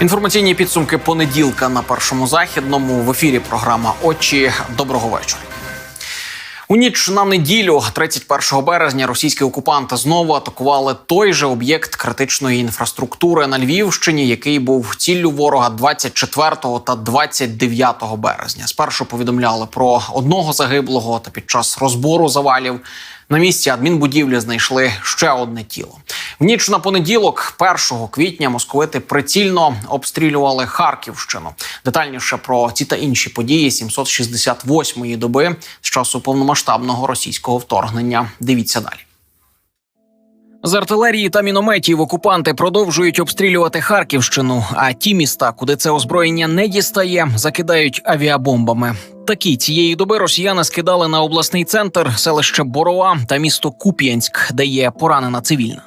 Інформаційні підсумки понеділка на першому західному в ефірі. Програма Очі. Доброго вечора. У ніч на неділю, 31 березня, російські окупанти знову атакували той же об'єкт критичної інфраструктури на Львівщині, який був ціллю ворога 24 та 29 березня. Спершу повідомляли про одного загиблого, та під час розбору завалів на місці адмінбудівлі знайшли ще одне тіло. В ніч на понеділок, 1 квітня, московити прицільно обстрілювали Харківщину. Детальніше про ці та інші події 768-ї доби з часу повномасштабного російського вторгнення. Дивіться далі. З артилерії та мінометів окупанти продовжують обстрілювати Харківщину. А ті міста, куди це озброєння не дістає, закидають авіабомбами. Такі цієї доби росіяни скидали на обласний центр селище Борова та місто Куп'янськ, де є поранена цивільна.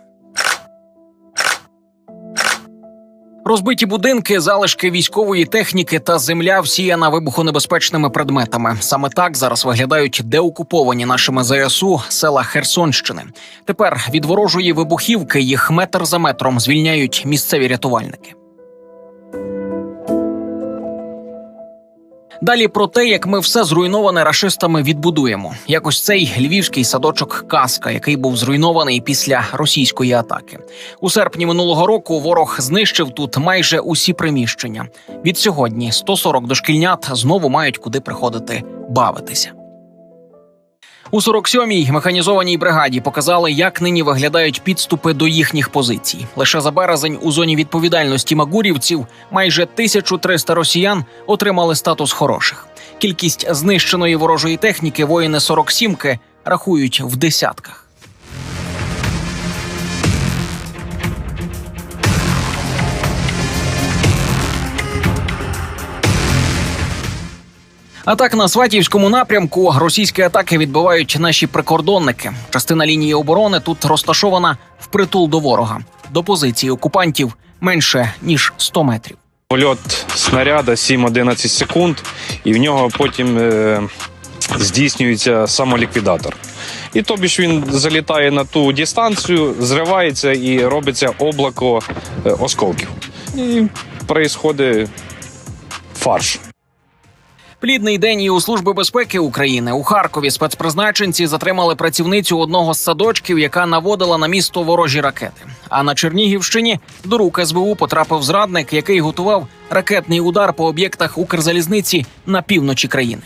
Розбиті будинки, залишки військової техніки та земля всіяна вибухонебезпечними предметами. Саме так зараз виглядають деокуповані нашими ЗСУ села Херсонщини. Тепер від ворожої вибухівки їх метр за метром звільняють місцеві рятувальники. Далі про те, як ми все зруйноване рашистами відбудуємо. Якось цей львівський садочок Каска, який був зруйнований після російської атаки. У серпні минулого року ворог знищив тут майже усі приміщення. Від сьогодні 140 дошкільнят знову мають куди приходити бавитися. У 47-й механізованій бригаді показали, як нині виглядають підступи до їхніх позицій. Лише за березень у зоні відповідальності магурівців майже 1300 росіян отримали статус хороших. Кількість знищеної ворожої техніки воїни 47-ки рахують в десятках. А так на Сватівському напрямку російські атаки відбивають наші прикордонники. Частина лінії оборони тут розташована впритул до ворога. До позиції окупантів менше ніж 100 метрів. Польот снаряда 7-11 секунд, і в нього потім е, здійснюється самоліквідатор. І тобі ж він залітає на ту дистанцію, зривається і робиться облако е, осколків. І відбувається фарш. Плідний день і у служби безпеки України у Харкові спецпризначенці затримали працівницю одного з садочків, яка наводила на місто ворожі ракети. А на Чернігівщині до рук СБУ потрапив зрадник, який готував ракетний удар по об'єктах Укрзалізниці на півночі країни.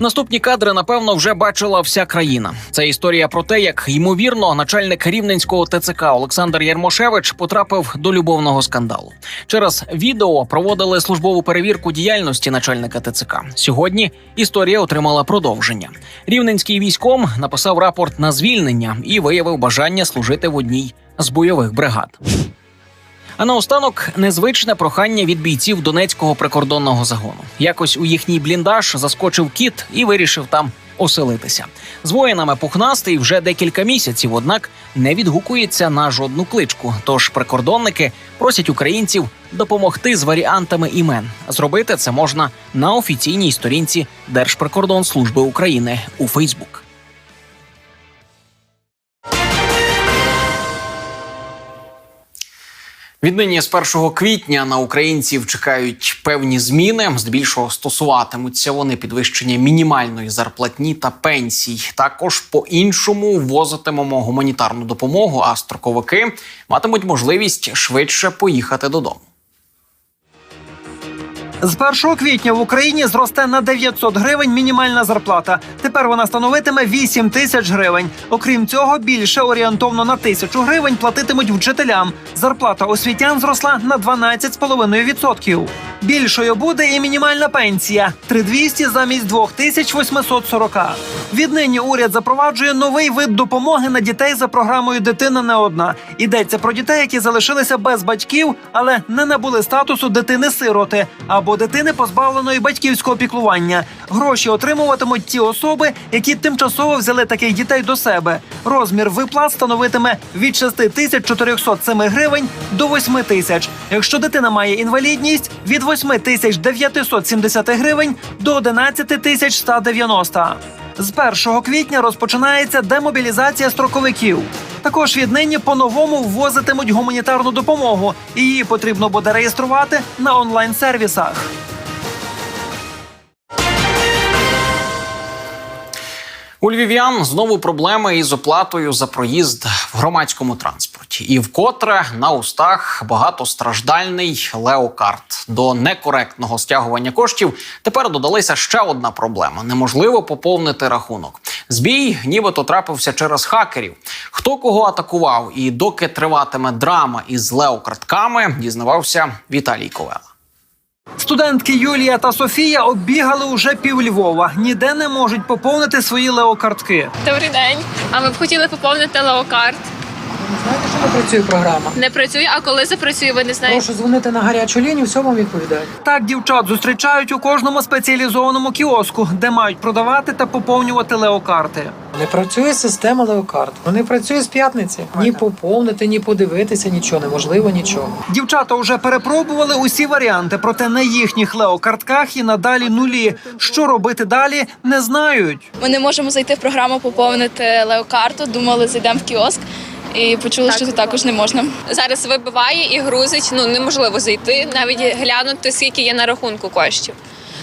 Наступні кадри, напевно, вже бачила вся країна. Це історія про те, як ймовірно начальник рівненського ТЦК Олександр Ярмошевич потрапив до любовного скандалу. Через відео проводили службову перевірку діяльності начальника ТЦК. Сьогодні історія отримала продовження. Рівненський військом написав рапорт на звільнення і виявив бажання служити в одній з бойових бригад. А наостанок незвичне прохання від бійців Донецького прикордонного загону. Якось у їхній бліндаж заскочив кіт і вирішив там оселитися. З воїнами пухнастий вже декілька місяців, однак не відгукується на жодну кличку. Тож прикордонники просять українців допомогти з варіантами імен. Зробити це можна на офіційній сторінці Держприкордонслужби України у Фейсбук. Віднині з 1 квітня на українців чекають певні зміни. Здебільшого стосуватимуться вони підвищення мінімальної зарплатні та пенсій. Також по-іншому ввозитимемо гуманітарну допомогу, а строковики матимуть можливість швидше поїхати додому. З 1 квітня в Україні зросте на 900 гривень мінімальна зарплата. Тепер вона становитиме 8 тисяч гривень. Окрім цього, більше орієнтовно на тисячу гривень платитимуть вчителям. Зарплата освітян зросла на 12,5%. Більшою буде і мінімальна пенсія 3200 замість 2840. Віднині уряд запроваджує новий вид допомоги на дітей за програмою Дитина не одна. Йдеться про дітей, які залишилися без батьків, але не набули статусу дитини-сироти або дитини позбавленої батьківського піклування. Гроші отримуватимуть ті особи, які тимчасово взяли таких дітей до себе. Розмір виплат становитиме від 6407 гривень до 8 тисяч. Якщо дитина має інвалідність від 8 тисяч 970 гривень до 11 тисяч 190. З 1 квітня розпочинається демобілізація строковиків. Також віднині по-новому ввозитимуть гуманітарну допомогу. Її потрібно буде реєструвати на онлайн-сервісах. У львів'ян знову проблеми із оплатою за проїзд в громадському транспорті, і вкотре на устах багатостраждальний леокарт. До некоректного стягування коштів тепер додалася ще одна проблема: неможливо поповнити рахунок. Збій, нібито трапився через хакерів. Хто кого атакував, і доки триватиме драма із леокартками, дізнавався Віталій Ковела. Студентки Юлія та Софія оббігали уже пів Львова. Ніде не можуть поповнити свої леокартки. Добрий день. А ми б хотіли поповнити леокарт. Знаєте, що не працює програма? Не працює, а коли запрацює, ви не знаєте. Прошу дзвонити на гарячу лінію, все вам відповідають. Так дівчат зустрічають у кожному спеціалізованому кіоску, де мають продавати та поповнювати леокарти. Не працює система леокарт. Вони працює з п'ятниці. Ні поповнити, ні подивитися, нічого неможливо, нічого. Дівчата вже перепробували усі варіанти, проте на їхніх леокартках і надалі нулі. Що робити далі, не знають. Ми не можемо зайти в програму поповнити леокарту. Думали, зайдемо в кіоск і почули, що тут також не можна. Зараз вибиває і грузить. Ну неможливо зайти, навіть глянути, скільки є на рахунку коштів.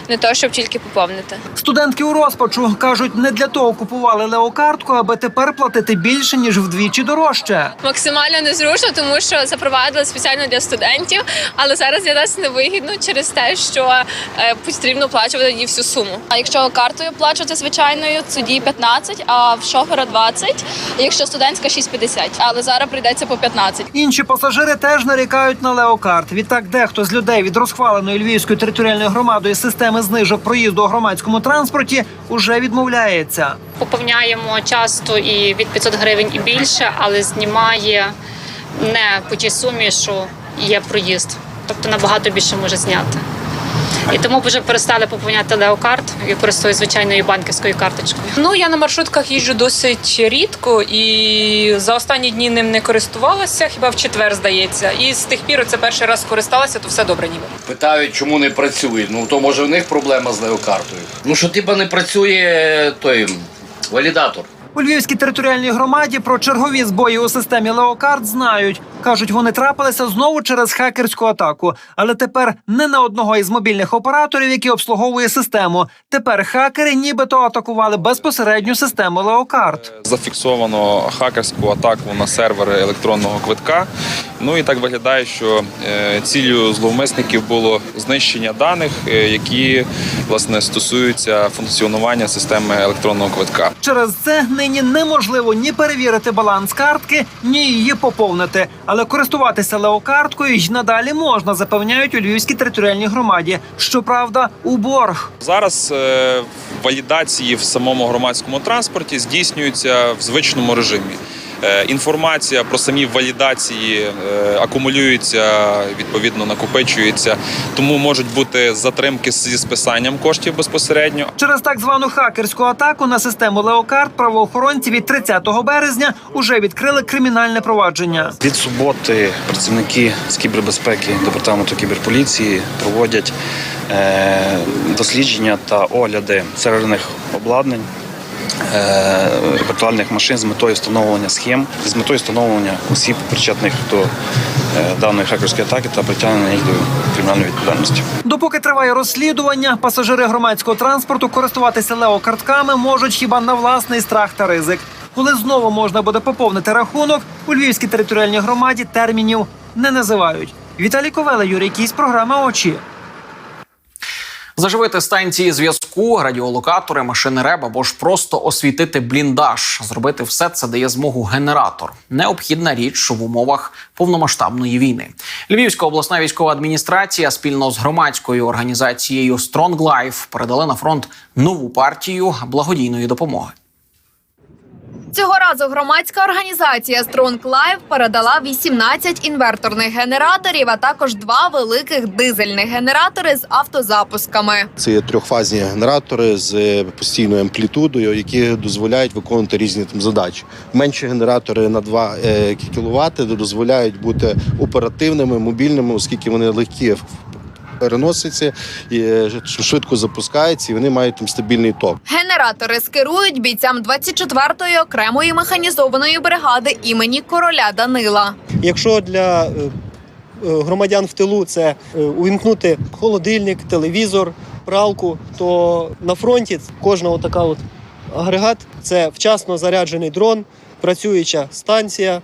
Не то, щоб тільки поповнити. Студентки у розпачу кажуть, не для того купували леокартку, аби тепер платити більше ніж вдвічі дорожче. Максимально незручно, тому що запровадили спеціально для студентів, але зараз для нас невигідно через те, що е, потрібно оплачувати її всю суму. А якщо картою оплачувати звичайною, тоді 15, а в шофера 20, а якщо студентська 6,50. Але зараз прийдеться по 15. Інші пасажири теж нарікають на леокарт. Відтак, дехто з людей від розхваленої львівською територіальною громадою системи знижок проїзду у громадському транспорті уже відмовляється. поповняємо часто і від 500 гривень і більше, але знімає не по тій сумі, що є проїзд. Тобто набагато більше може зняти. І тому вже перестали поповняти леокарт і користуюсь звичайною банківською карточкою. Ну я на маршрутках їжджу досить рідко і за останні дні ним не користувалася, хіба в четвер здається. І з тих пір це перший раз скористалася, то все добре ніби. Питають, чому не працює. Ну то може в них проблема з леокартою. Ну що типа не працює той валідатор. У Львівській територіальній громаді про чергові збої у системі леокарт знають. кажуть, вони трапилися знову через хакерську атаку, але тепер не на одного із мобільних операторів, які обслуговує систему. Тепер хакери нібито атакували безпосередню систему леокарт. Зафіксовано хакерську атаку на сервери електронного квитка. Ну і так виглядає, що е, ціллю зловмисників було знищення даних, е, які власне стосуються функціонування системи електронного квитка. Через це нині неможливо ні перевірити баланс картки, ні її поповнити. Але користуватися леокарткою й надалі можна, запевняють у Львівській територіальній громаді. Щоправда, у борг. Зараз е, валідації в самому громадському транспорті здійснюються в звичному режимі. Е, Інформація про самі валідації е, акумулюється, відповідно накопичується, тому можуть бути затримки зі списанням коштів безпосередньо. Через так звану хакерську атаку на систему леокарт правоохоронці від 30 березня уже відкрили кримінальне провадження. Від суботи працівники з кібербезпеки департаменту кіберполіції проводять е, дослідження та огляди серверних обладнань. Е, Віртуальних машин з метою встановлення схем, з метою встановлення осіб, причетних до е, даної хакерської атаки та притягнення їх до кримінальної відповідальності. Допоки триває розслідування, пасажири громадського транспорту користуватися леокартками можуть хіба на власний страх та ризик. Коли знову можна буде поповнити рахунок, у Львівській територіальній громаді термінів не називають. Віталій Ковела, Юрій Кісь, програма Очі. Заживити станції зв'язку, радіолокатори, машини РЕБ або ж просто освітити бліндаж. Зробити все це дає змогу генератор. Необхідна річ в умовах повномасштабної війни. Львівська обласна військова адміністрація спільно з громадською організацією Strong Life передали на фронт нову партію благодійної допомоги. Цього разу громадська організація Strong Life передала 18 інверторних генераторів, а також два великих дизельних генератори з автозапусками. Це є трьохфазні генератори з постійною амплітудою, які дозволяють виконувати різні там задачі. Менші генератори на 2 кВт дозволяють бути оперативними, мобільними, оскільки вони легкі в переноситься і е, швидко запускається, і вони мають там стабільний ток. Генератори скерують бійцям 24-ї окремої механізованої бригади імені короля Данила. Якщо для е, е, громадян в тилу це увімкнути холодильник, телевізор, пралку, то на фронті кожна така от агрегат це вчасно заряджений дрон, працююча станція,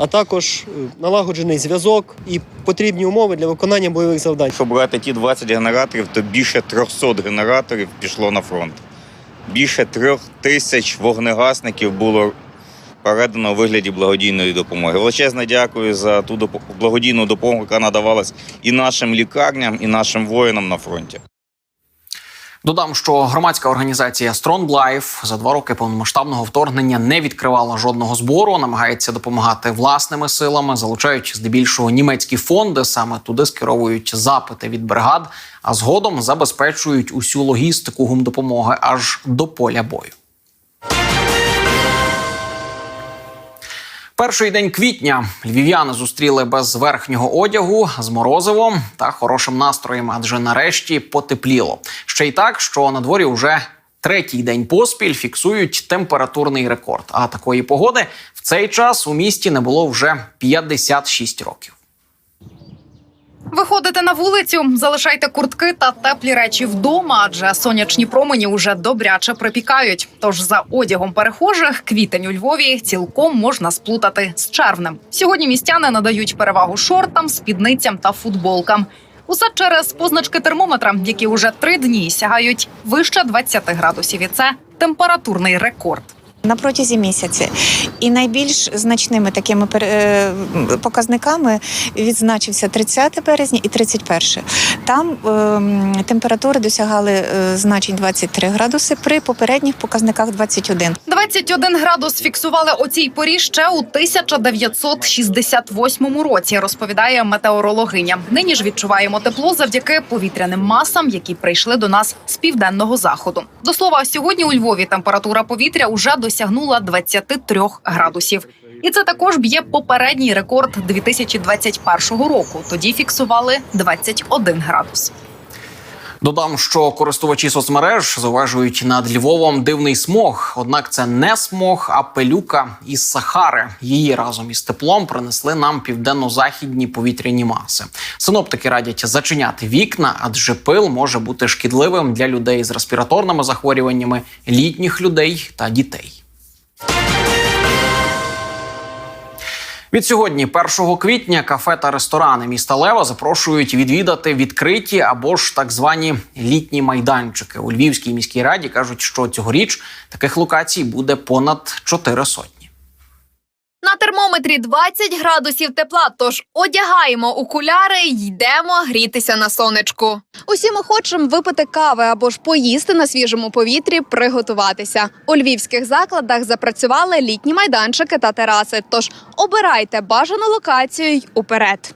а також е, налагоджений зв'язок і потрібні умови для виконання бойових завдань. Якщо брати ті 20 генераторів, то більше 300 генераторів пішло на фронт. Більше трьох тисяч вогнегасників було передано у вигляді благодійної допомоги. Величезне дякую за ту благодійну допомогу, яка надавалась і нашим лікарням, і нашим воїнам на фронті. Додам, що громадська організація Strong Life за два роки повномасштабного вторгнення не відкривала жодного збору, намагається допомагати власними силами, залучають здебільшого німецькі фонди. Саме туди скеровують запити від бригад, а згодом забезпечують усю логістику гумдопомоги аж до поля бою. Перший день квітня львів'яни зустріли без верхнього одягу з морозивом та хорошим настроєм, адже нарешті потепліло. Ще й так, що на дворі вже третій день поспіль фіксують температурний рекорд. А такої погоди в цей час у місті не було вже 56 років. Виходите на вулицю, залишайте куртки та теплі речі вдома, адже сонячні промені уже добряче припікають. Тож за одягом перехожих квітень у Львові цілком можна сплутати з червнем. Сьогодні містяни надають перевагу шортам, спідницям та футболкам. Усе через позначки термометра, які уже три дні сягають вище 20 градусів. І це температурний рекорд. На протязі місяця. І найбільш значними такими е, показниками відзначився 30 березня і 31. Там ем, температури досягали е, значень 23 градуси при попередніх показниках 21. 21 градус фіксували о цій порі ще у 1968 році. Розповідає метеорологиня. Нині ж відчуваємо тепло завдяки повітряним масам, які прийшли до нас з південного заходу. До слова, сьогодні у Львові температура повітря уже досягнула 23 градусів. І це також б'є попередній рекорд 2021 року. Тоді фіксували 21 градус. Додам, що користувачі соцмереж зауважують над Львовом дивний смог. Однак це не смог, а пилюка із Сахари. Її разом із теплом принесли нам південно-західні повітряні маси. Синоптики радять зачиняти вікна, адже пил може бути шкідливим для людей з респіраторними захворюваннями, літніх людей та дітей. Від сьогодні, 1 квітня, кафе та ресторани міста Лева запрошують відвідати відкриті або ж так звані літні майданчики. У Львівській міській раді кажуть, що цьогоріч таких локацій буде понад 4 сотні. На термометрі 20 градусів тепла, тож одягаємо окуляри і йдемо грітися на сонечку. Усі ми хочемо випити кави або ж поїсти на свіжому повітрі, приготуватися. У львівських закладах запрацювали літні майданчики та тераси. Тож обирайте бажану локацію й уперед.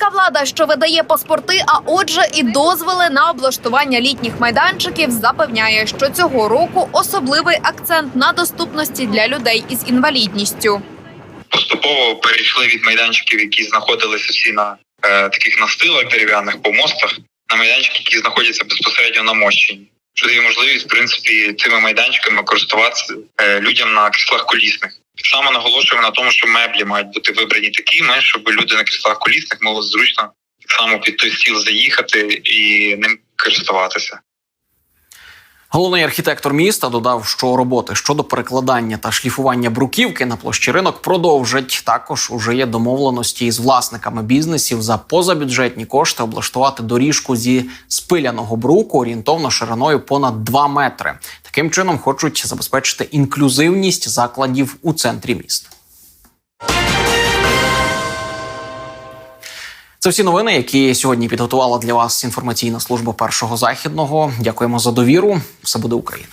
Міська влада, що видає паспорти, а отже, і дозволи на облаштування літніх майданчиків, запевняє, що цього року особливий акцент на доступності для людей із інвалідністю. поступово перейшли від майданчиків, які знаходилися всі на е, таких настилах дерев'яних помостах, на майданчики, які знаходяться безпосередньо на мощенні. Що дає можливість, в принципі, цими майданчиками користуватися е, людям на кріслах колісних. Так само наголошуємо на тому, що меблі мають бути вибрані такими, щоб люди на кріслах колісних могли зручно так само під той стіл заїхати і ним користуватися. Головний архітектор міста додав, що роботи щодо перекладання та шліфування бруківки на площі ринок продовжать. Також уже є домовленості із власниками бізнесів за позабюджетні кошти облаштувати доріжку зі спиляного бруку орієнтовно шириною понад 2 метри. Таким чином хочуть забезпечити інклюзивність закладів у центрі міста. Це всі новини, які сьогодні підготувала для вас інформаційна служба першого західного. Дякуємо за довіру. Все буде Україна.